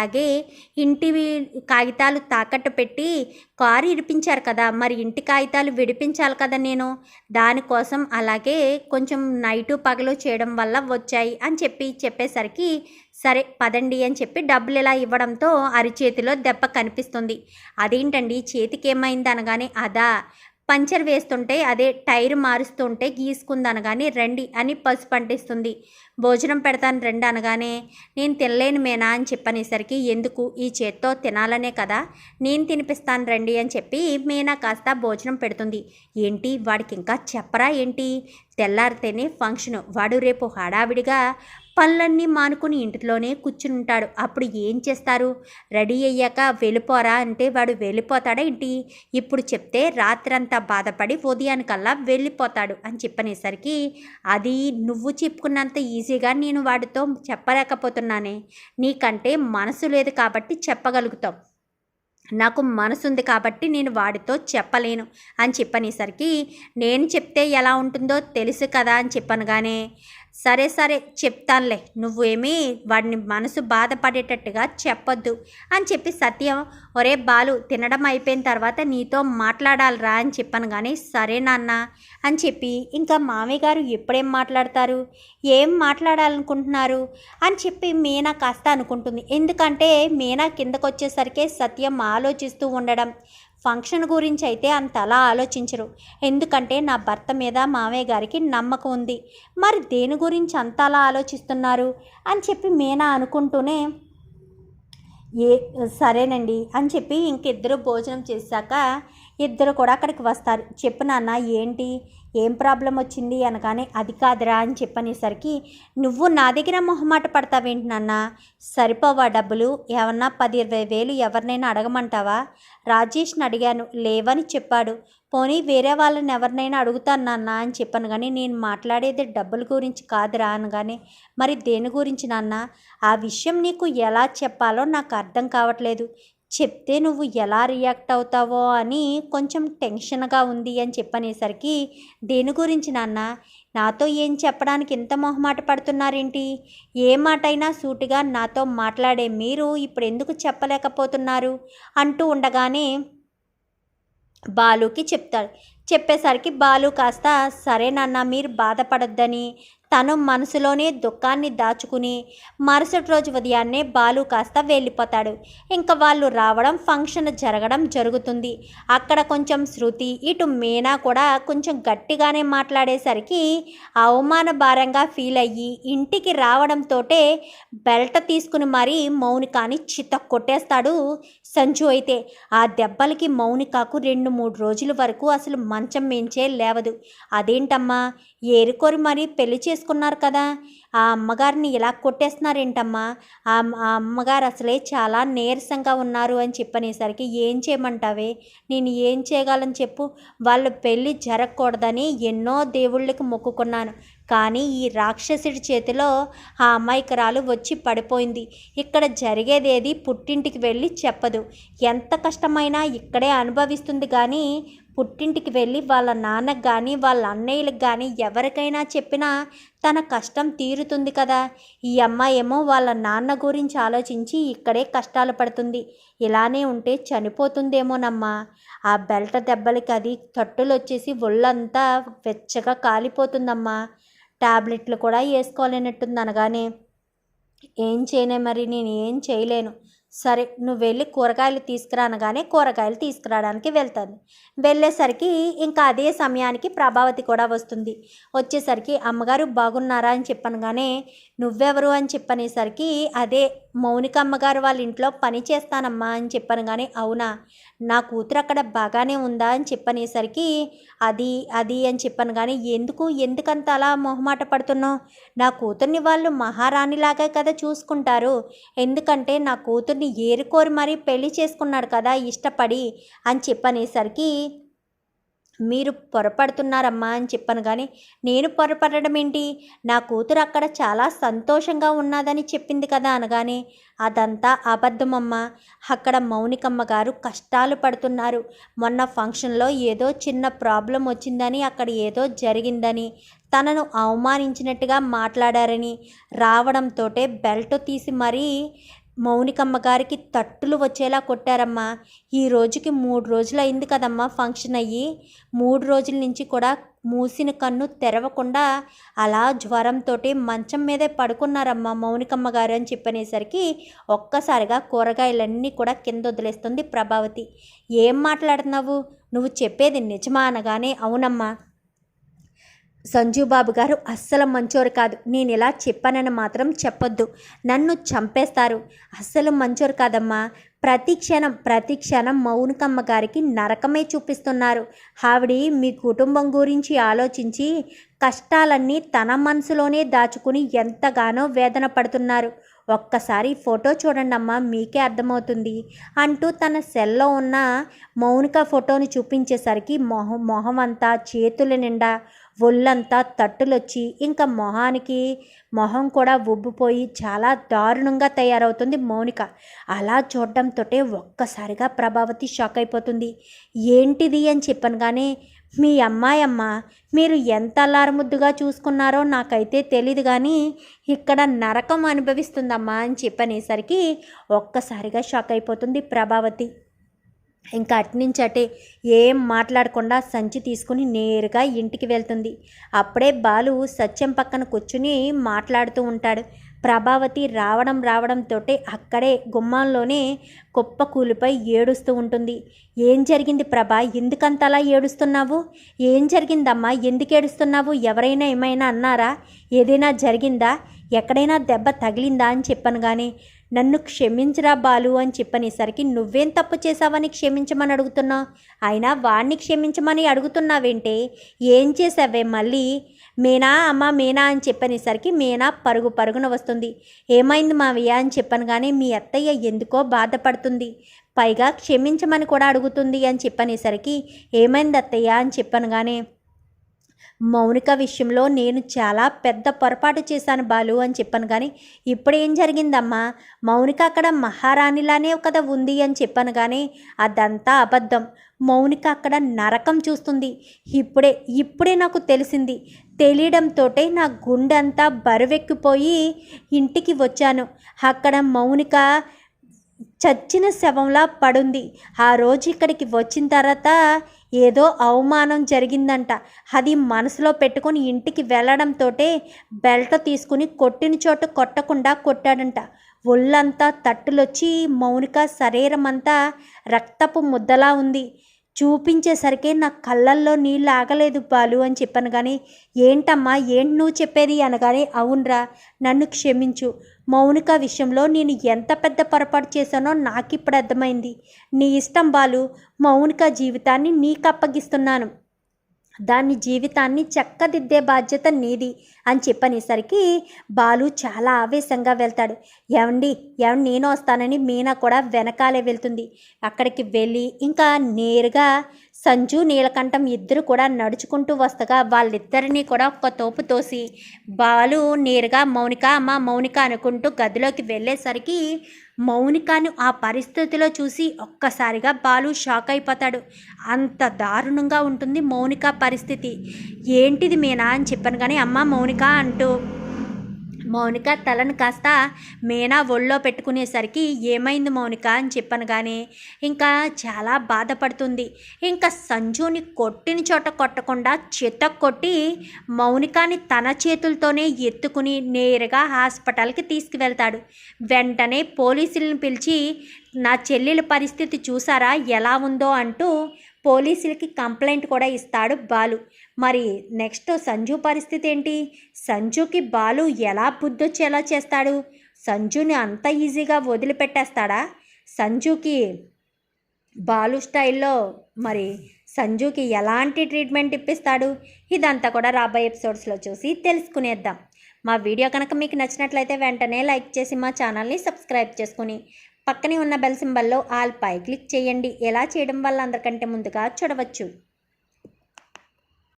అలాగే ఇంటి కాగితాలు తాకట్టు పెట్టి కారు ఇడిపించారు కదా మరి ఇంటి కాగితాలు విడిపించాలి కదా నేను? దానికోసం అలాగే కొంచెం నైటు పగలు చేయడం వల్ల వచ్చాయి అని చెప్పి చెప్పేసరికి సరే పదండి అని చెప్పి డబ్బులు ఇలా ఇవ్వడంతో అరిచేతిలో దెబ్బ కనిపిస్తుంది. అదేంటండి? చేతికి ఏమైంది అనగానే అదా పంచర్ వేస్తుంటే అదే టైర్ మారుస్తుంటే గీసుకుంది అనగానే రండి అని పసుపు అంటిస్తుంది భోజనం పెడతాను రండి అనగానే నేను తినలేను మేనా అని చెప్పనేసరికి ఎందుకు? ఈ చేత్తో తినాలనే కదా నేను తినిపిస్తాను రండి అని చెప్పి మీనా కాస్త భోజనం పెడుతుంది. ఏంటి? వాడికి ఇంకా చెప్పరా ఏంటి? తెల్లారితేనే ఫంక్షన్. వాడు రేపు హడావిడిగా పనులన్నీ మానుకుని ఇంటిలోనే కూర్చుని ఉంటాడు అప్పుడు ఏం చేస్తారు? రెడీ అయ్యాక వెళ్ళిపోరా అంటే వాడు వెళ్ళిపోతాడా ఏంటి? ఇప్పుడు చెప్తే రాత్రంతా బాధపడి ఉదయానికల్లా వెళ్ళిపోతాడు అని చెప్పనేసరికి అది నువ్వు చెప్పుకున్నంత ఈజీగా నేను వాడితో చెప్పలేకపోతున్నానే. నీకంటే మనసు లేదు కాబట్టి చెప్పగలుగుతాం నాకు మనసుంది కాబట్టి నేను వాడితో చెప్పలేను అని చెప్పనేసరికి నేను చెప్తే ఎలా ఉంటుందో తెలుసు కదా అని చెప్పనగానే. సరే సరే చెప్తానులే. నువ్వేమీ వాడిని మనసు బాధపడేటట్టుగా చెప్పొద్దు అని చెప్పి సత్యం ఒరే బాలు తినడం అయిపోయిన తర్వాత నీతో మాట్లాడాలిరా అని చెప్పాను. కానీ సరే నాన్న అని చెప్పి ఇంకా మామయ్య గారు ఎప్పుడేం మాట్లాడతారు? ఏం మాట్లాడాలనుకుంటున్నారు? అని చెప్పి మీనా కాస్త అనుకుంటుంది. ఎందుకంటే మీనా కిందకు వచ్చేసరికి సత్యం ఆలోచిస్తూ ఉండడం ఫంక్షన్ గురించి అయితే అంతలా ఆలోచించరు. ఎందుకంటే నా భర్త మీద మామయ్య గారికి నమ్మకం ఉంది. మరి దేని గురించి అంతలా ఆలోచిస్తున్నారు? అని చెప్పి మీనా అనుకుంటూనే ఏ సరేనండి అని చెప్పి ఇంకిద్దరు భోజనం చేశాక ఇద్దరు కూడా అక్కడికి వస్తారు. చెప్పు నాన్న ఏంటి? ఏం ప్రాబ్లం వచ్చింది? అనగానే అది కాదురా అని చెప్పనేసరికి నువ్వు నా దగ్గర మొహమాట పడతావేంటి నాన్న? సరిపోవా డబ్బులు? ఏమన్నా పది ఇరవై వేలు ఎవరినైనా అడగమంటావా? రాజేష్ని అడిగాను. లేవని చెప్పాడు. పోనీ వేరే వాళ్ళని ఎవరినైనా అడుగుతాను నాన్న అని చెప్పాను కానీ నేను మాట్లాడేది డబ్బుల గురించి కాదురా అనగానే మరి దేని గురించి నాన్న? ఆ విషయం నీకు ఎలా చెప్పాలో నాకు అర్థం కావట్లేదు. చెప్తే నువ్వు ఎలా రియాక్ట్ అవుతావో అని కొంచెం టెన్షన్గా ఉంది అని చెప్పనేసరికి దేని గురించి నాన్న? నాతో ఏం చెప్పడానికి ఇంత మొహమాట పడుతున్నారేంటి? ఏ మాటైనా సూటిగా నాతో మాట్లాడే మీరు ఇప్పుడు ఎందుకు చెప్పలేకపోతున్నారు? అంటూ ఉండగానే బాలుకి చెప్తాడు. చెప్పేసరికి బాలు కాస్త సరే నాన్న మీరు బాధపడొద్దని తను మనసులోనే దుఃఖాన్ని దాచుకుని మరుసటి రోజు ఉదయాన్నే బాలు కాస్త వెళ్ళిపోతాడు. ఇంకా వాళ్ళు రావడం ఫంక్షన్ జరగడం జరుగుతుంది. అక్కడ కొంచెం శృతి ఇటు మీనా కూడా కొంచెం గట్టిగానే మాట్లాడేసరికి అవమాన భారంగా ఫీల్ అయ్యి ఇంటికి రావడంతోటే బెల్ట్ తీసుకుని మరీ మౌనికాని చిత్త కొట్టేస్తాడు సంచు అయితే. ఆ దెబ్బలకి మౌనికాకు రెండు మూడు రోజుల వరకు అసలు మంచం మించే లేవదు. అదేంటమ్మా ఏరుకోరి మరీ పెళ్ళి చేసుకున్నారు కదా. ఆ అమ్మగారిని ఇలా కొట్టేస్తున్నారేంటమ్మా? ఆ అమ్మగారు అసలే చాలా నీరసంగా ఉన్నారు అని చెప్పనేసరికి ఏం చేయమంటావే? నేను ఏం చేయగలను చెప్పు. వాళ్ళు పెళ్ళి జరగకూడదని ఎన్నో దేవుళ్ళకి మొక్కుకున్నాను. కానీ ఈ రాక్షసుడి చేతిలో ఆ అమాయకురాలు వచ్చి పడిపోయింది. ఇక్కడ జరిగేదేది పుట్టింటికి వెళ్ళి చెప్పదు. ఎంత కష్టమైనా ఇక్కడే అనుభవిస్తుంది కానీ పుట్టింటికి వెళ్ళి వాళ్ళ నాన్నకు కానీ వాళ్ళ అన్నయ్యలకు కానీ ఎవరికైనా చెప్పినా తన కష్టం తీరుతుంది కదా. ఈ అమ్మాయి ఏమో వాళ్ళ నాన్న గురించి ఆలోచించి ఇక్కడే కష్టాలు పడుతుంది. ఇలానే ఉంటే చనిపోతుందేమోనమ్మా. ఆ బెల్ట దెబ్బలకి అది తట్టులు వచ్చేసి ఒళ్ళంతా వెచ్చగా కాలిపోతుందమ్మా. టాబ్లెట్లు కూడా వేసుకోలేనట్టుంది అనగానే. ఏం చేయనే మరి నేను ఏం చేయలేను. సరే నువ్వు వెళ్ళి కూరగాయలు తీసుకురానగానే కూరగాయలు తీసుకురావడానికి వెళ్తాను. వెళ్ళేసరికి ఇంకా అదే సమయానికి ప్రభావతి కూడా వస్తుంది. వచ్చేసరికి అమ్మగారు బాగున్నారా? అని చెప్పనగానే నువ్వెవరు? అని చెప్పనేసరికి అదే మౌనిక అమ్మగారు వాళ్ళ ఇంట్లో పని చేస్తానమ్మా అని చెప్పాను కానీ అవునా? నా కూతురు అక్కడ బాగానే ఉందా అని చెప్పనేసరికి అది అది అని చెప్పాను. కానీ ఎందుకు ఎందుకంత అలా మొహమాట పడుతున్నావు? నా కూతుర్ని వాళ్ళు మహారాణిలాగా కదా చూసుకుంటారు. ఎందుకంటే నా కూతుర్ని ఏరుకోరి మరీ పెళ్ళి చేసుకున్నాడు కదా ఇష్టపడి అని చెప్పనేసరికి మీరు పొరపడుతున్నారమ్మా అని చెప్పాను. కానీ నేను పొరపడడం ఏంటి? నా కూతురు అక్కడ చాలా సంతోషంగా ఉన్నదని చెప్పింది కదా అనగానే అదంతా అబద్ధమమ్మా. అక్కడ మౌనికమ్మ గారు కష్టాలు పడుతున్నారు. మొన్న ఫంక్షన్లో ఏదో చిన్న ప్రాబ్లం వచ్చిందని అక్కడ ఏదో జరిగిందని తనను అవమానించినట్టుగా మాట్లాడారని రావడంతోటే బెల్ట్ తీసి మరీ మౌనికమ్మ గారికి తట్టులు వచ్చేలా కొట్టారమ్మా. ఈ రోజుకి మూడు రోజులు అయింది కదమ్మా ఫంక్షన్ అయ్యి. మూడు రోజుల నుంచి కూడా మూసిన కన్ను తెరవకుండా అలా జ్వరంతో మంచం మీదే పడుకున్నారమ్మా మౌనికమ్మ గారు అని చెప్పనేసరికి ఒక్కసారిగా కూరగాయలన్నీ కూడా కింద వదిలేస్తుంది ప్రభావతి. ఏం మాట్లాడుతున్నావు? నువ్వు చెప్పేది నిజమా అనగానే అవునమ్మా. సంజు బాబు గారు అస్సలు మంచోరు కాదు. నేను ఇలా చెప్పానని మాత్రం చెప్పొద్దు. నన్ను చంపేస్తారు. అస్సలు మంచోరు కాదమ్మా. ప్రతి క్షణం ప్రతి క్షణం మౌనికమ్మ గారికి నరకమే చూపిస్తున్నారు. ఆవిడ మీ కుటుంబం గురించి ఆలోచించి కష్టాలన్నీ తన మనసులోనే దాచుకుని ఎంతగానో వేదన పడుతున్నారు. ఒక్కసారి ఫోటో చూడండి అమ్మా మీకే అర్థమవుతుంది అంటూ తన సెల్లో ఉన్న మౌనిక ఫోటోని చూపించేసరికి మొహం మొహం అంతా చేతుల నిండా ఒళ్ళంతా తట్టులొచ్చి ఇంకా మొహానికి మొహం కూడా ఉబ్బిపోయి చాలా దారుణంగా తయారవుతుంది మౌనిక. అలా చూడడంతో ఒక్కసారిగా ప్రభావతి షాక్ అయిపోతుంది. ఏంటిది అని చెప్పాను కానీ మీ అమ్మాయమ్మ మీరు ఎంత అల్లారముద్దుగా చూసుకున్నారో నాకైతే తెలియదు కానీ ఇక్కడ నరకం అనుభవిస్తుందమ్మా అని చెప్పనేసరికి ఒక్కసారిగా షాక్ అయిపోతుంది ప్రభావతి. ఇంకా అట్నుంచి అటే ఏం మాట్లాడకుండా సంచి తీసుకుని నేరుగా ఇంటికి వెళ్తుంది. అప్పుడే బాలు సత్యం పక్కన కూర్చుని మాట్లాడుతూ ఉంటాడు. ప్రభావతి రావడం రావడంతో అక్కడే గుమ్మంలోనే కుప్ప కూలిపై ఏడుస్తూ ఉంటుంది. ఏం జరిగింది ప్రభా? ఎందుకంతలా ఏడుస్తున్నావు? ఏం జరిగిందమ్మా? ఎందుకు ఏడుస్తున్నావు? ఎవరైనా ఏమైనా అన్నారా? ఏదైనా జరిగిందా? ఎక్కడైనా దెబ్బ తగిలిందా అని చెప్పాను కానీ నన్ను క్షమించరా బాలు అని చెప్పనేసరికి నువ్వేం తప్పు చేశావని క్షమించమని అడుగుతున్నావు అయినా వాణ్ణి క్షమించమని అడుగుతున్నావేంటే? ఏం చేసావే మళ్ళీ? మీనా అమ్మ మీనా? అని చెప్పనేసరికి మీనా పరుగు పరుగున వస్తుంది. ఏమైంది మావయ్య? అని చెప్పాను కానీ మీ అత్తయ్య ఎందుకో బాధపడుతుంది. పైగా క్షమించమని కూడా అడుగుతుంది అని చెప్పనేసరికి ఏమైంది అత్తయ్య? అని చెప్పాను కానీ మౌనిక విషయంలో నేను చాలా పెద్ద పొరపాటు చేశాను బాలు అని చెప్పాను. కానీ ఇప్పుడు ఏం జరిగిందమ్మా? మౌనిక అక్కడ మహారాణిలానే కదా ఉంది అని చెప్పాను. కానీ అదంతా అబద్ధం. మౌనిక అక్కడ నరకం చూస్తుంది. ఇప్పుడే ఇప్పుడే నాకు తెలిసింది. తెలియడంతో నా గుండె అంతా బరువెక్కిపోయి ఇంటికి వచ్చాను. అక్కడ మౌనిక చచ్చిన శవంలా పడుంది. ఆ రోజు ఇక్కడికి వచ్చిన తర్వాత ఏదో అవమానం జరిగిందంట. అది మనసులో పెట్టుకొని ఇంటికి వెళ్ళడంతో బెల్ట్ తీసుకుని కొట్టిన చోట కొట్టకుండా కొట్టాడంట. ఒళ్ళంతా తట్టులొచ్చి మౌనిక శరీరం అంతా రక్తపు ముద్దలా ఉంది. చూపించేసరికి నా కళ్ళల్లో నీళ్ళు ఆగలేదు బాలు అని చెప్పాను కానీ ఏంటమ్మా ఏంటి నువ్వు చెప్పేది? అనగానే అవునరా నన్ను క్షమించు. మౌనిక విషయంలో నేను ఎంత పెద్ద పొరపాటు చేశానో నాకు ఇప్పుడు అర్థమైంది. నీ ఇష్టం బాలు మౌనిక జీవితాన్ని నీకు అప్పగిస్తున్నాను దాని జీవితాన్ని చక్కదిద్దే బాధ్యత నీది అని చెప్పనేసరికి బాలు చాలా ఆవేశంగా వెళ్తాడు. ఏమండి ఏమండి నేను వస్తానని మీనా కూడా వెనకాలే వెళ్తుంది. అక్కడికి వెళ్ళి ఇంకా నేరుగా సంజు నీలకంఠం ఇద్దరు కూడా నడుచుకుంటూ వస్తగా వాళ్ళిద్దరినీ కూడా ఒక్క తోపు తోసి బాలు నేరుగా మౌనిక అమ్మ మౌనిక అనుకుంటూ గదిలోకి వెళ్ళేసరికి మౌనికను ఆ పరిస్థితిలో చూసి ఒక్కసారిగా బాలు షాక్ అయిపోతాడు. అంత దారుణంగా ఉంటుంది మౌనిక పరిస్థితి. ఏంటిది మీనా అని చెప్పాను కానీ అమ్మ మౌనిక అంటూ మౌనిక తలను కాస్త మీనా ఒళ్ళో పెట్టుకునేసరికి ఏమైంది మౌనిక అని చెప్పాను కానీ ఇంకా చాలా బాధపడుతుంది. ఇంకా సంజుని కొట్టిన చోట కొట్టకుండా చిత్త కొట్టి మౌనికాని తన చేతులతోనే ఎత్తుకుని నేరుగా హాస్పిటల్కి తీసుకువెళ్తాడు. వెంటనే పోలీసులను పిలిచి నా చెల్లెల పరిస్థితి చూసారా? ఎలా ఉందో? అంటూ పోలీసులకి కంప్లైంట్ కూడా ఇస్తాడు బాలు. మరి నెక్స్ట్ సంజు పరిస్థితి ఏంటి? సంజుకి బాలు ఎలా బుద్ధొచ్చేలా చేస్తాడు? సంజుని అంత ఈజీగా వదిలిపెట్టేస్తాడా? సంజుకి బాలు స్టైల్లో మరి సంజుకి ఎలాంటి ట్రీట్మెంట్ ఇప్పిస్తాడు? ఇదంతా కూడా రాబోయే ఎపిసోడ్స్లో చూసి తెలుసుకునేద్దాం. మా వీడియో కనుక మీకు నచ్చినట్లయితే వెంటనే లైక్ చేసి మా ఛానల్ని సబ్స్క్రైబ్ చేసుకుని పక్కనే ఉన్న బెల్ సింబల్లో ఆల్ పై క్లిక్ చేయండి. ఎలా చేయడం వల్ల అందరికంటే ముందుగా చూడవచ్చు.